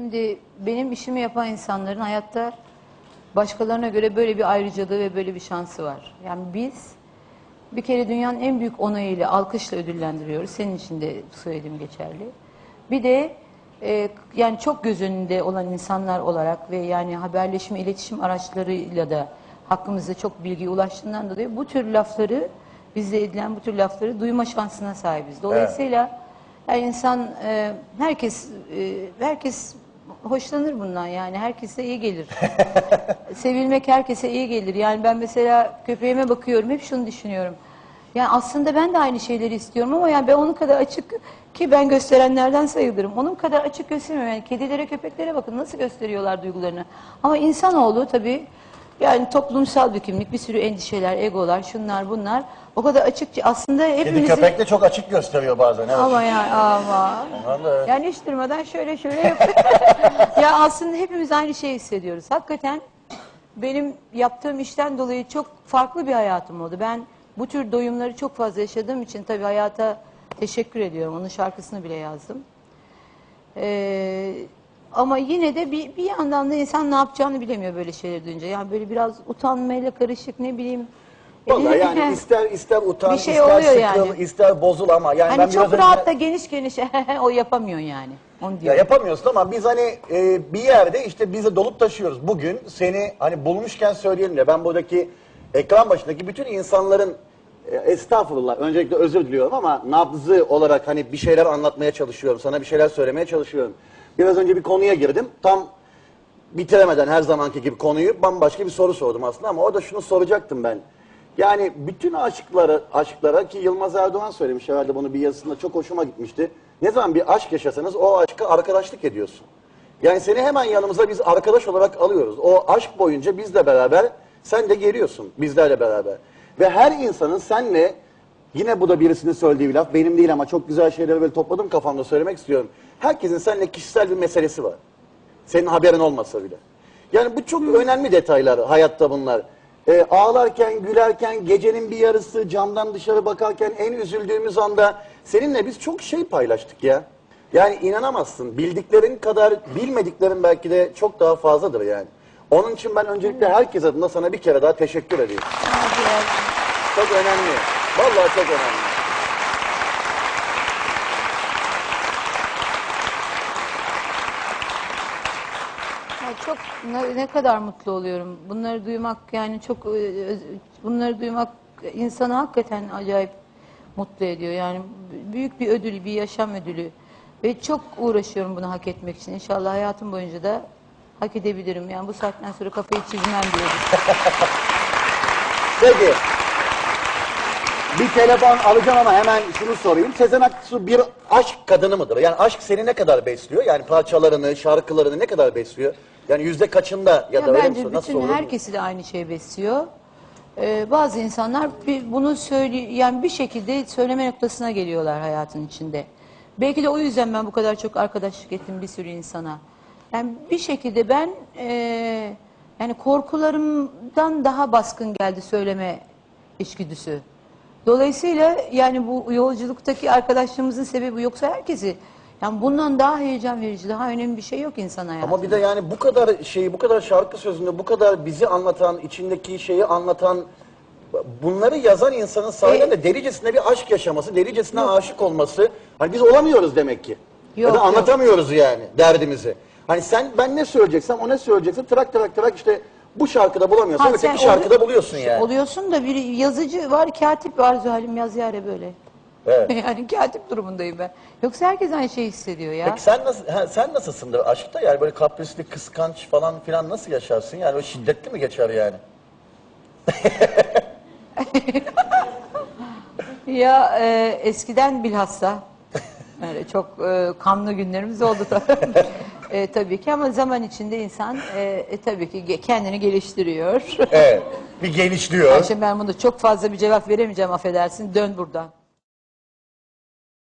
Şimdi benim işimi yapan insanların hayatta başkalarına göre böyle bir ayrıcalığı ve böyle bir şansı var. Yani biz bir kere dünyanın en büyük onayıyla, alkışla ödüllendiriyoruz. Senin için de söylediğim geçerli. Bir de e, yani çok göz önünde olan insanlar olarak ve yani haberleşme, iletişim araçlarıyla da hakkımızda çok bilgi ulaştığından dolayı bu tür lafları, bizde edilen bu tür lafları duyma şansına sahibiz. Dolayısıyla yani insan, e, herkes e, herkes hoşlanır bundan yani herkese iyi gelir. Sevilmek herkese iyi gelir. Yani ben mesela köpeğime bakıyorum hep şunu düşünüyorum. Yani aslında ben de aynı şeyleri istiyorum ama yani ben onun kadar açık ki ben gösterenlerden sayılırım. Onun kadar açık göstermiyorum. Yani kedilere, köpeklere bakın nasıl gösteriyorlar duygularını. Ama insanoğlu tabii yani toplumsal bir kimlik, bir sürü endişeler, egolar, şunlar bunlar. O kadar açıkça aslında Kedi hepimizin... köpek de çok açık gösteriyor bazen. Evet. Ama yani ama. Onlar da evet. Yani hiç durmadan şöyle şöyle yapıyor. ya aslında hepimiz aynı şeyi hissediyoruz. Hakikaten benim yaptığım işten dolayı çok farklı bir hayatım oldu. Ben bu tür doyumları çok fazla yaşadığım için tabii hayata teşekkür ediyorum. Onun şarkısını bile yazdım. Ee, ama yine de bir, bir yandan da insan ne yapacağını bilemiyor böyle şeyleri duyunca. Yani böyle biraz utanmayla karışık ne bileyim. Vallahi yani ister ister utan, Bir şey ister oluyor sıkıl, yani. ister bozul ama yani ben Hani biraz çok önce- rahat da geniş geniş o yapamıyorsun yani. Onu Ya diyorum. yapamıyorsun ama biz hani e, bir yerde işte bize dolup taşıyoruz. Bugün seni hani bulmuşken söyleyelim de ben buradaki ekran başındaki bütün insanların e, estağfurullah öncelikle özür diliyorum ama nabzı olarak hani bir şeyler anlatmaya çalışıyorum. Sana bir şeyler söylemeye çalışıyorum. Biraz önce bir konuya girdim. Tam bitiremeden her zamanki gibi konuyu bambaşka bir soru sordum aslında ama orada şunu soracaktım ben. Yani bütün aşıklara, aşıklara ki Yılmaz Erdoğan söylemiş herhalde bunu bir yazısında çok hoşuma gitmişti. Ne zaman bir aşk yaşasanız o aşka arkadaşlık ediyorsun. Yani seni hemen yanımıza biz arkadaş olarak alıyoruz. O aşk boyunca bizle beraber sen de geliyorsun bizlerle beraber. Ve her insanın senle yine bu da birisinin söylediği bir laf benim değil ama çok güzel şeyleri böyle topladım kafamda söylemek istiyorum. Herkesin seninle kişisel bir meselesi var. Senin haberin olmasa bile. Yani bu çok önemli detaylar hayatta bunlar. Ee, ağlarken, gülerken, gecenin bir yarısı camdan dışarı bakarken en üzüldüğümüz anda seninle biz çok şey paylaştık ya. Yani inanamazsın. Bildiklerin kadar bilmediklerin belki de çok daha fazladır yani. Onun için ben öncelikle herkes adına sana bir kere daha teşekkür ediyorum. Çok önemli. Vallahi çok önemli. Ya çok ne, ne kadar mutlu oluyorum. Bunları duymak yani çok e, öz- bunları duymak insanı hakikaten acayip mutlu ediyor. Yani büyük bir ödül, bir yaşam ödülü. Ve çok uğraşıyorum bunu hak etmek için. İnşallah hayatım boyunca da hak edebilirim. Yani bu saatten sonra kafayı çizmem diyoruz. Peki. Bir telefon alacağım ama hemen şunu sorayım. Sezen Aksu bir aşk kadını mıdır? Yani aşk seni ne kadar besliyor? Yani parçalarını, şarkılarını ne kadar besliyor? Yani yüzde kaçında ya, Ya da öyle mi? bence Nasıl bütün olur? herkesi de aynı şey besliyor. Ee, bazı insanlar bir- bunu söyle yani bir şekilde söyleme noktasına geliyorlar hayatın içinde. Belki de o yüzden ben bu kadar çok arkadaşlık ettim bir sürü insana. Yani bir şekilde ben eee, yani korkularımdan daha baskın geldi söyleme içgüdüsü. Dolayısıyla yani bu yolculuktaki arkadaşlığımızın sebebi yoksa herkesi yani bundan daha heyecan verici, daha önemli bir şey yok insan hayatında. Ama bir de yani bu kadar şeyi, bu kadar şarkı sözünde, bu kadar bizi anlatan, içindeki şeyi anlatan, bunları yazan insanın sahiden E- de delicesine bir aşk yaşaması, delicesine aşık olması. Hani biz olamıyoruz demek ki. ya Yok, da yok. anlatamıyoruz yani derdimizi. Hani sen ben ne söyleyeceksem o ne söyleyeceksin trak trak trak işte bu şarkıda bulamıyorsan Ha, öteki sen şarkıda olu- buluyorsun yani. Oluyorsun da bir yazıcı var, katip var Zuhal'im yaz yare böyle. Evet. yani katip durumundayım ben. Yoksa herkes aynı şeyi hissediyor ya. Peki sen nasıl ha, sen nasılsındır aşkta yani böyle kaprisli, kıskanç falan filan nasıl yaşarsın? Yani o şiddetli mi geçer yani? Ya e, eskiden bilhassa öyle çok e, kanlı günlerimiz oldu tabii. E, tabii ki ama zaman içinde insan e, e, tabii ki ge- kendini geliştiriyor. Evet. Bir genişliyor. Ayşe ben bunu çok fazla bir cevap veremeyeceğim affedersin. Dön buradan.